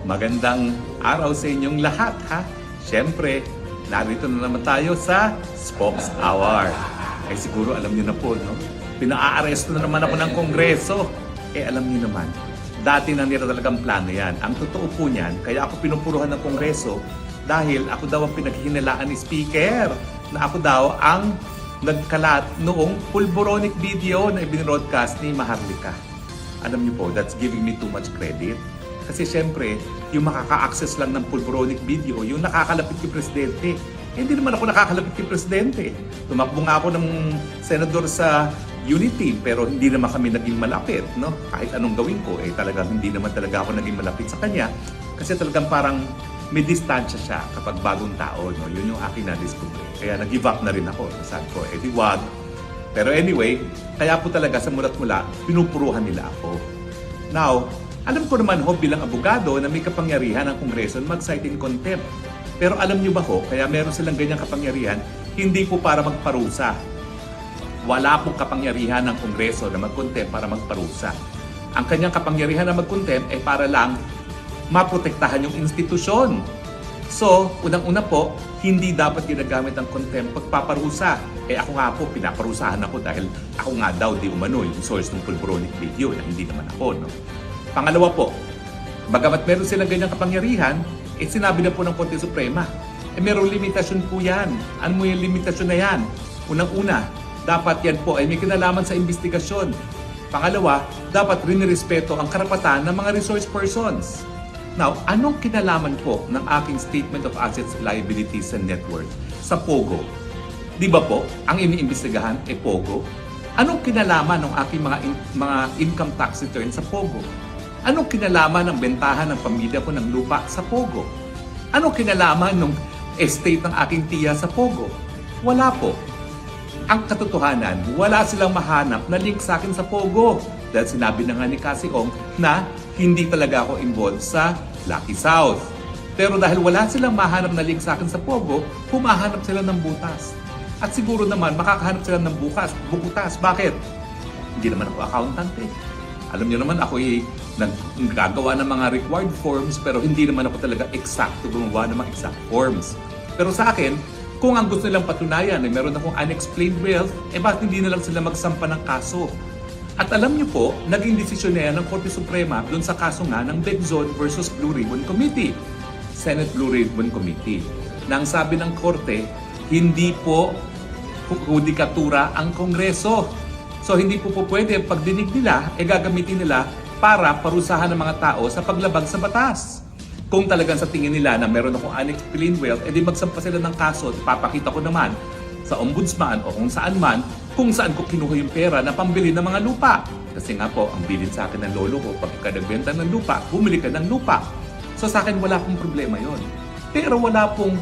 Magandang araw sa inyong lahat ha. Siyempre, narito na naman tayo sa Spokes Hour. Ay siguro alam niyo na po, no? Pinaaresto na naman ako ng Kongreso. Eh alam niyo naman, dati na nila talagang plano yan. Ang totoo po niyan, kaya ako pinupuruhan ng Kongreso dahil ako daw ang pinaghihinalaan ni Speaker na ako daw ang nagkalat noong pulboronic video na ibinroadcast ni Maharlika. Alam niyo po, that's giving me too much credit. Kasi syempre, yung makaka-access lang ng pulboronic video, yung nakakalapit kay Presidente. Eh, hindi naman ako nakakalapit kay Presidente. Tumakbo nga ako ng senador sa Unity, pero hindi naman kami naging malapit. No? Kahit anong gawin ko, eh talagang hindi naman talaga ako naging malapit sa kanya. Kasi talagang parang may distansya siya kapag bagong tao. No? Yun yung aking na-discover. Kaya nag-give up na rin ako. Sabi ko, eh di wag. Pero anyway, kaya po talaga sa mulat mula, pinupuruhan nila ako. Now, alam ko naman ho bilang abogado na may kapangyarihan ang Kongreso na mag-cite in contempt. Pero alam niyo ba ho, kaya meron silang ganyang kapangyarihan, hindi po para magparusa. Wala pong kapangyarihan ng Kongreso na mag-contempt para magparusa. Ang kanyang kapangyarihan na mag-contempt ay para lang maprotektahan yung institusyon. So, unang-una po, hindi dapat ginagamit ang contempt pagpaparusa. Eh ako nga po, pinaparusahan ako dahil ako nga daw di umano yung source ng pulboronic video na hindi naman ako. No? Pangalawa po, bagamat meron silang ganyang kapangyarihan, eh sinabi na po ng Korte Suprema, eh merong limitasyon po yan. Ano mo yung limitasyon na yan? Unang-una, dapat yan po ay may kinalaman sa investigasyon. Pangalawa, dapat rinirespeto ang karapatan ng mga resource persons. Now, anong kinalaman po ng aking Statement of Assets, Liabilities and Net sa POGO? Di ba po, ang iniimbestigahan ay POGO? Anong kinalaman ng aking mga, in- mga income tax return sa POGO? Anong kinalaman ng bentahan ng pamilya ko ng lupa sa POGO? Anong kinalaman ng estate ng aking tiya sa POGO? Wala po. Ang katotohanan, wala silang mahanap na link sa akin sa Pogo. Dahil sinabi na nga ni Cassie Ong na hindi talaga ako involved sa Lucky South. Pero dahil wala silang mahanap na link sa akin sa Pogo, humahanap sila ng butas. At siguro naman, makakahanap sila ng bukas, bukutas. Bakit? Hindi naman ako accountant eh. Alam niyo naman ako ay naggagawa ng mga required forms pero hindi naman ako talaga eksakto gumawa ng mga exact forms. Pero sa akin, kung ang gusto nilang patunayan ay meron akong unexplained wealth, eh bakit hindi na lang sila magsampa ng kaso? At alam niyo po, naging desisyon na yan ng Korte Suprema doon sa kaso nga ng Bexon versus Blue Ribbon Committee, Senate Blue Ribbon Committee. Nang sabi ng Korte, hindi po hudikatura ang Kongreso. So hindi po po pwede ang pagdinig nila, e gagamitin nila para parusahan ng mga tao sa paglabag sa batas. Kung talagang sa tingin nila na meron akong unexplained wealth, edi magsampa sila ng kaso at papakita ko naman sa ombudsman o kung saan man kung saan ko kinuha yung pera na pambili ng mga lupa. Kasi nga po, ang bilin sa akin ng lolo ko, pag ka nagbenta ng lupa, bumili ka ng lupa. So sa akin, wala pong problema yon. Pero wala pong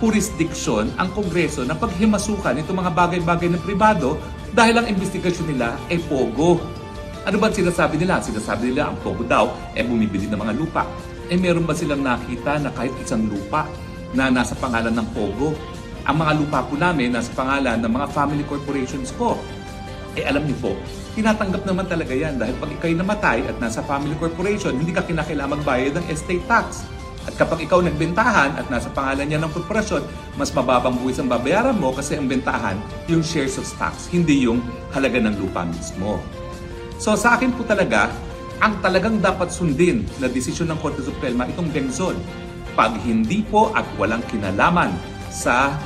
jurisdiction ang Kongreso na paghimasukan itong mga bagay-bagay ng pribado dahil ang investigasyon nila ay pogo. Ano ba sinasabi nila? Sinasabi nila ang pogo daw ay bumibili ng mga lupa. Eh meron ba silang nakita na kahit isang lupa na nasa pangalan ng pogo? Ang mga lupa po namin nasa pangalan ng mga family corporations ko. Eh alam niyo po, tinatanggap naman talaga yan dahil pag ikaw'y namatay at nasa family corporation, hindi ka kinakailangan magbayad ng estate tax. At kapag ikaw nagbentahan at nasa pangalan niya ng korporasyon, mas mababang buwis ang babayaran mo kasi ang bentahan yung shares of stocks, hindi yung halaga ng lupa mismo. So sa akin po talaga, ang talagang dapat sundin na desisyon ng Korte Suprema itong Bengzon. Pag hindi po at walang kinalaman sa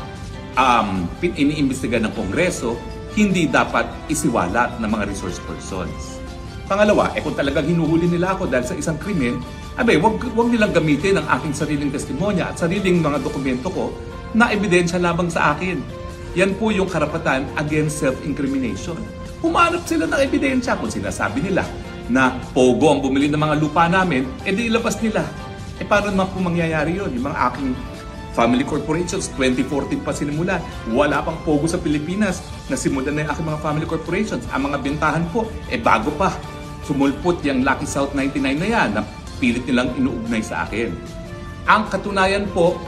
um, iniimbestiga ng Kongreso, hindi dapat isiwalat ng mga resource persons. Pangalawa, eh kung talagang hinuhuli nila ako dahil sa isang krimen, abe, wag, wag nilang gamitin ang aking sariling testimonya at sariling mga dokumento ko na ebidensya labang sa akin. Yan po yung karapatan against self-incrimination. Humanap sila ng ebidensya kung sinasabi nila na pogo ang bumili ng mga lupa namin, edi ilabas nila. Eh paano naman po mangyayari yun? Yung mga aking family corporations, 2014 pa sinimula. Wala pang pogo sa Pilipinas. Nasimulan na yung aking mga family corporations. Ang mga bentahan po, eh bago pa. Sumulpot yung Lucky South 99 na yan na pilit nilang inuugnay sa akin. Ang katunayan po,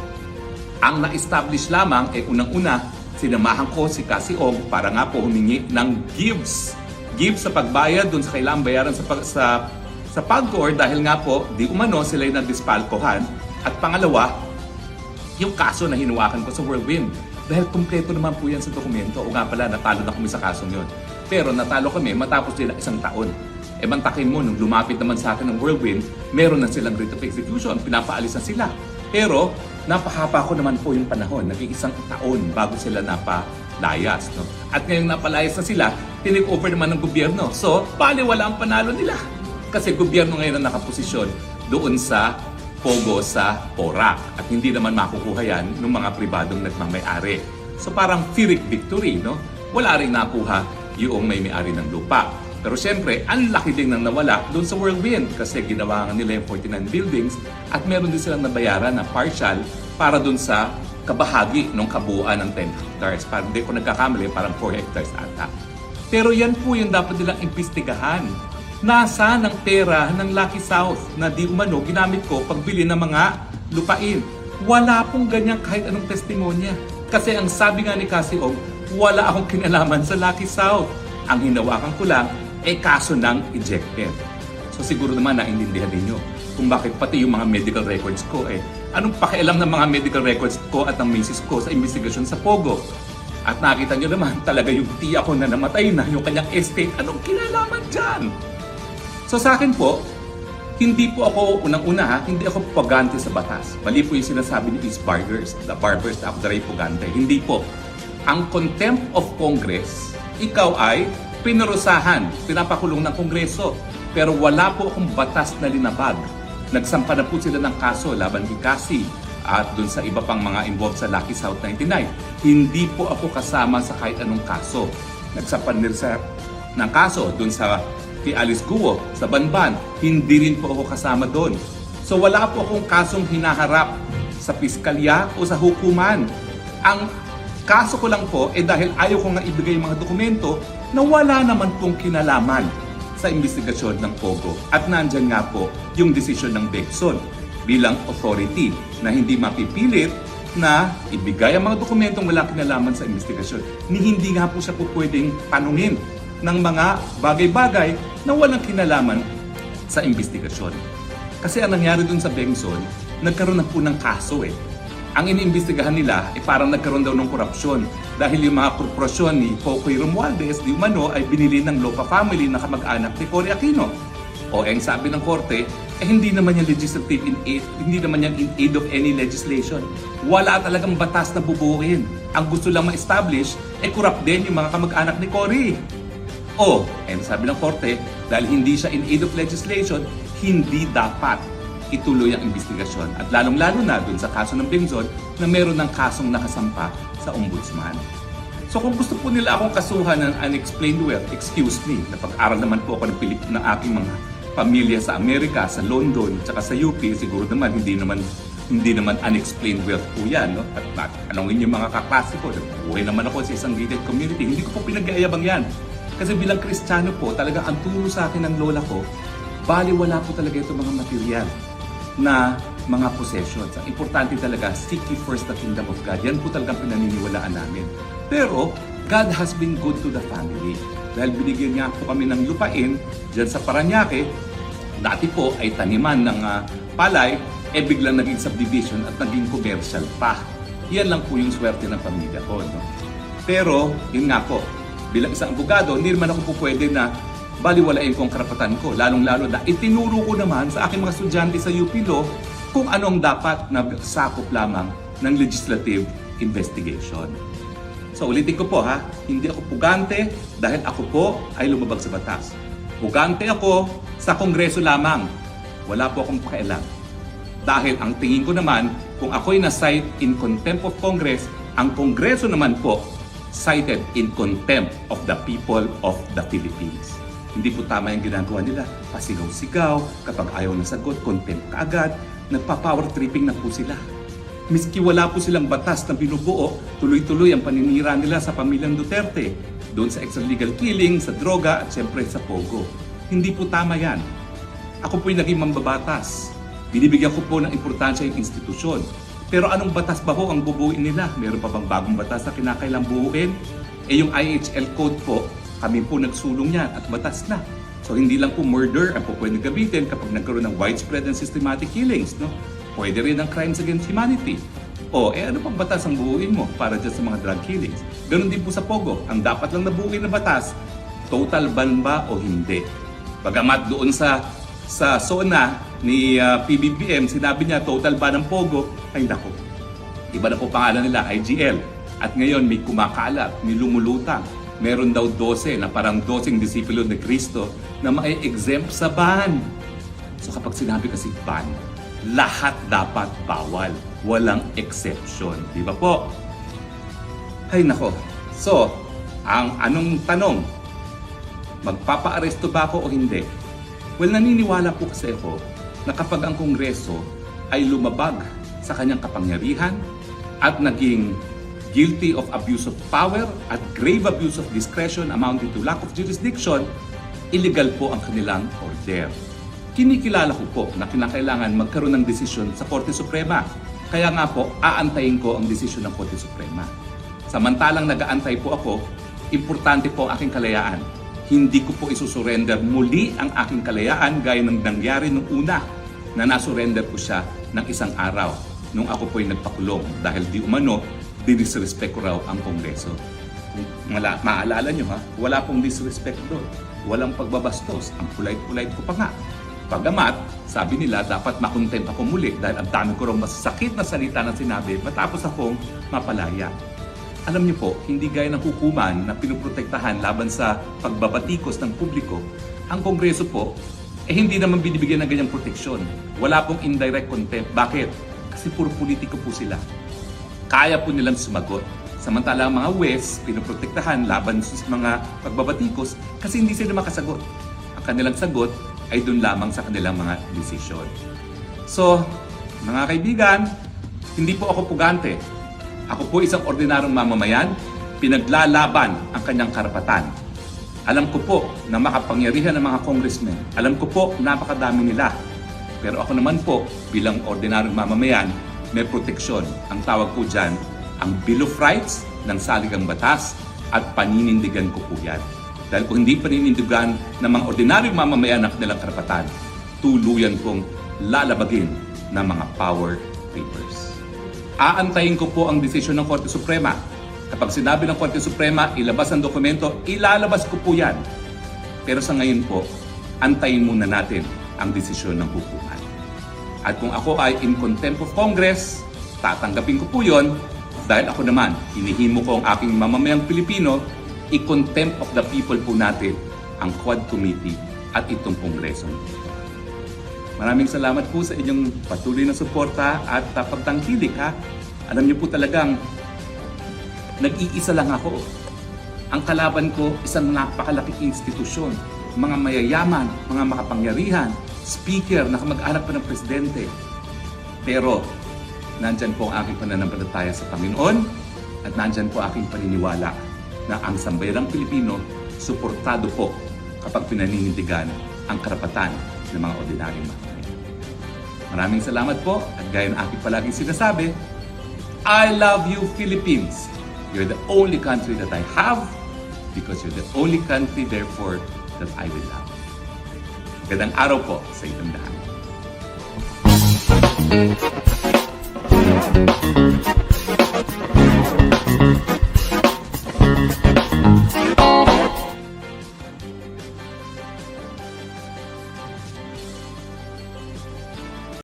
ang na-establish lamang ay unang-una, sinamahan ko si Cassie Ong para nga po humingi ng gives. Gives sa pagbayad dun sa kailangang bayaran sa, pag- sa sa PAGCOR dahil nga po, di umano sila yung nadispalkohan. At pangalawa, yung kaso na hinawakan ko sa Whirlwind. Dahil kumpleto naman po yan sa dokumento. O nga pala, natalo na kami sa kasong yon. Pero natalo kami matapos nila isang taon. E mantakin mo, nung lumapit naman sa akin ng Whirlwind, meron na silang writ of execution, pinapaalis na sila. Pero, napahaba ko naman po yung panahon. Naging isang taon bago sila napalayas. No? At ngayong napalayas na sila, tinake over naman ng gobyerno. So, bali wala ang panalo nila. Kasi gobyerno ngayon ang nakaposisyon doon sa pogo sa Porac at hindi naman makukuha yan ng mga pribadong nagmamayari. So parang Pyrrhic victory, no? Wala rin nakuha yung may may-ari ng lupa. Pero siyempre, ang laki din nang nawala doon sa Whirlwind kasi ginawa nila yung 49 buildings at meron din silang nabayaran na partial para doon sa kabahagi ng kabuuan ng 10 hectares. Parang hindi ko nagkakamali, parang 4 hectares ata. Pero yan po yung dapat nilang imbestigahan. Nasa ng pera ng Lucky South na di umano ginamit ko pagbili ng mga lupain. Wala pong ganyan kahit anong testimonya. Kasi ang sabi nga ni Cassie Og, wala akong kinalaman sa Lucky South. Ang hinawakan ko lang ay kaso ng ejected. So siguro naman naintindihan ninyo kung bakit pati yung mga medical records ko eh anong pakialam ng mga medical records ko at ng misis ko sa investigasyon sa Pogo. At nakita nyo naman talaga yung tiya ko na namatay na yung kanyang estate. Anong kinalaman dyan? So sa akin po, hindi po ako, unang-una ha, hindi ako pugante sa batas. Mali po yung sinasabi ni East Barbers, the barbers na Abdaray Pugante. Hindi po. Ang contempt of Congress, ikaw ay pinarusahan, pinapakulong ng Kongreso. Pero wala po akong batas na linabag. Nagsampa na po sila ng kaso laban kay Cassie at dun sa iba pang mga involved sa Lucky South 99. Hindi po ako kasama sa kahit anong kaso. Nagsampa nila sa ng kaso dun sa kay Alice Guo sa Banban. Hindi rin po ako kasama doon. So wala po akong kasong hinaharap sa piskalya o sa hukuman. Ang kaso ko lang po eh dahil ayaw ko nga ibigay yung mga dokumento na wala naman pong kinalaman sa investigasyon ng Pogo. At nandyan nga po yung desisyon ng Bexon bilang authority na hindi mapipilit na ibigay ang mga dokumentong wala kinalaman sa investigasyon ni hindi nga po siya po pwedeng tanungin ng mga bagay-bagay na walang kinalaman sa investigasyon. Kasi ang nangyari dun sa Bengson, nagkaroon na po ng kaso eh. Ang iniimbestigahan nila ay parang nagkaroon daw ng korupsyon dahil yung mga korporasyon ni Pocoy Romualdez di umano ay binili ng Lopa family na kamag-anak ni Cory Aquino. O ang sabi ng korte, eh hindi naman yan legislative in aid, hindi naman yan in aid of any legislation. Wala talagang batas na bubuuin. Ang gusto lang ma-establish, eh corrupt din yung mga kamag-anak ni Cory. O, and sabi ng korte, dahil hindi siya in aid of legislation, hindi dapat ituloy ang investigasyon. At lalong-lalo na dun sa kaso ng Bengzon na meron ng kasong nakasampa sa ombudsman. So kung gusto po nila akong kasuhan ng unexplained wealth, excuse me, napag-aral naman po ako ng, Pilip, ng aking mga pamilya sa Amerika, sa London, tsaka sa UP, siguro naman hindi naman hindi naman unexplained wealth po yan. No? At, at anongin mga kaklase ko, buhay naman ako sa isang gated community, hindi ko po pinag-aayabang yan. Kasi bilang Kristiyano po, talaga ang turo sa akin ng lola ko, bali wala po talaga itong mga material na mga possessions. Ang importante talaga, seek ye first the kingdom of God. Yan po talagang pinaniniwalaan namin. Pero, God has been good to the family. Dahil binigyan niya po kami ng lupain dyan sa Paranaque. Dati po ay taniman ng ah, palay, eh biglang naging subdivision at naging commercial pa. Yan lang po yung swerte ng pamilya ko. No? Pero, yun nga po, bilang isang abogado, hindi naman ako po pwede na baliwalain ko ang karapatan ko. Lalong-lalo na itinuro ko naman sa aking mga estudyante sa UP Law kung anong dapat na sakop lamang ng legislative investigation. So ulitin ko po ha, hindi ako pugante dahil ako po ay lumabag sa batas. Pugante ako sa kongreso lamang. Wala po akong pakialam. Dahil ang tingin ko naman, kung ako'y na-cite in contempt of Congress, ang kongreso naman po cited in contempt of the people of the Philippines. Hindi po tama yung ginagawa nila. Pasigaw-sigaw, kapag ayaw na sagot, contempt kaagad, nagpa-power tripping na po sila. Miski wala po silang batas na binubuo, tuloy-tuloy ang paninira nila sa pamilyang Duterte. Doon sa extralegal killing, sa droga, at syempre sa pogo. Hindi po tama yan. Ako po'y naging mambabatas. Binibigyan ko po ng importansya yung institusyon. Pero anong batas ba ho ang bubuin nila? Meron pa bang bagong batas na kinakailang buuin? Eh yung IHL code po, kami po nagsulong yan at batas na. So hindi lang po murder ang po pwede gamitin kapag nagkaroon ng widespread and systematic killings. No? Pwede rin ang crimes against humanity. O, eh ano pang batas ang buuin mo para dyan sa mga drug killings? Ganon din po sa Pogo. Ang dapat lang nabuuin na batas, total ban ba o hindi? Bagamat doon sa sa SONA ni ah, PBBM, sinabi niya total ban ng Pogo, ay nako, Iba na po pangalan nila, IGL. At ngayon may kumakalat, may lumulutang. Meron daw 12 na parang 12 disipulo ni Kristo na mai-exempt sa ban. So kapag sinabi kasi ban, lahat dapat bawal. Walang exception. Di ba po? Ay nako. So, ang anong tanong? Magpapa-aresto ba ako o hindi? Well, naniniwala po kasi ako na kapag ang Kongreso ay lumabag sa kanyang kapangyarihan at naging guilty of abuse of power at grave abuse of discretion amounting to lack of jurisdiction, illegal po ang kanilang order. Kinikilala ko po na kinakailangan magkaroon ng desisyon sa Korte Suprema. Kaya nga po, aantayin ko ang desisyon ng Korte Suprema. Samantalang nag-aantay po ako, importante po ang aking kalayaan. Hindi ko po isusurrender muli ang aking kalayaan gaya ng nangyari nung una na nasurrender ko siya ng isang araw nung ako po'y nagpakulong dahil di umano, dinisrespect ko raw ang Kongreso. Mala, maalala nyo ha, wala pong disrespect doon. Walang pagbabastos. Ang polite-polite ko pa nga. Pagamat, sabi nila dapat makontent ako muli dahil ang dami ko raw masasakit na salita na sinabi matapos akong mapalaya. Alam niyo po, hindi gaya ng hukuman na pinuprotektahan laban sa pagbabatikos ng publiko, ang Kongreso po, eh hindi naman binibigyan ng ganyang proteksyon. Wala pong indirect contempt. Bakit? Kasi puro politiko po sila. Kaya po nilang sumagot. Samantala ang mga West, pinoprotektahan laban sa mga pagbabatikos kasi hindi sila makasagot. Ang kanilang sagot ay doon lamang sa kanilang mga desisyon. So, mga kaibigan, hindi po ako pugante. Ako po isang ordinaryong mamamayan, pinaglalaban ang kanyang karapatan. Alam ko po na makapangyarihan ng mga congressmen. Alam ko po napakadami nila. Pero ako naman po, bilang ordinaryong mamamayan, may proteksyon. Ang tawag po dyan, ang Bill of Rights ng saligang batas at paninindigan ko po yan. Dahil kung hindi paninindigan ng mga ordinaryong mamamayan ng kanilang karapatan, tuluyan kong lalabagin ng mga power papers. Aantayin ko po ang desisyon ng Korte Suprema. Kapag sinabi ng Korte Suprema, ilabas ang dokumento, ilalabas ko po yan. Pero sa ngayon po, antayin muna natin ang desisyon ng hukuman. At kung ako ay in contempt of Congress, tatanggapin ko po yon dahil ako naman, hinihimo ko ang aking mamamayang Pilipino, i-contempt of the people po natin ang Quad Committee at itong Kongreso. Maraming salamat po sa inyong patuloy na suporta at uh, pagtangkilik ha. Alam niyo po talagang nag-iisa lang ako. Ang kalaban ko isang napakalaking institusyon, mga mayayaman, mga makapangyarihan, speaker na kamag-anak pa ng presidente. Pero nandyan po ang aking pananampalataya sa Panginoon at nandyan po aking paniniwala na ang sambayang Pilipino suportado po kapag pinaninindigan ang karapatan ng mga ordinaryong mamamayan. Maraming salamat po at gaya ng aking palaging sinasabi, I love you Philippines. You're the only country that I have because you're the only country therefore that I will love. Magandang araw po sa inyong lahat.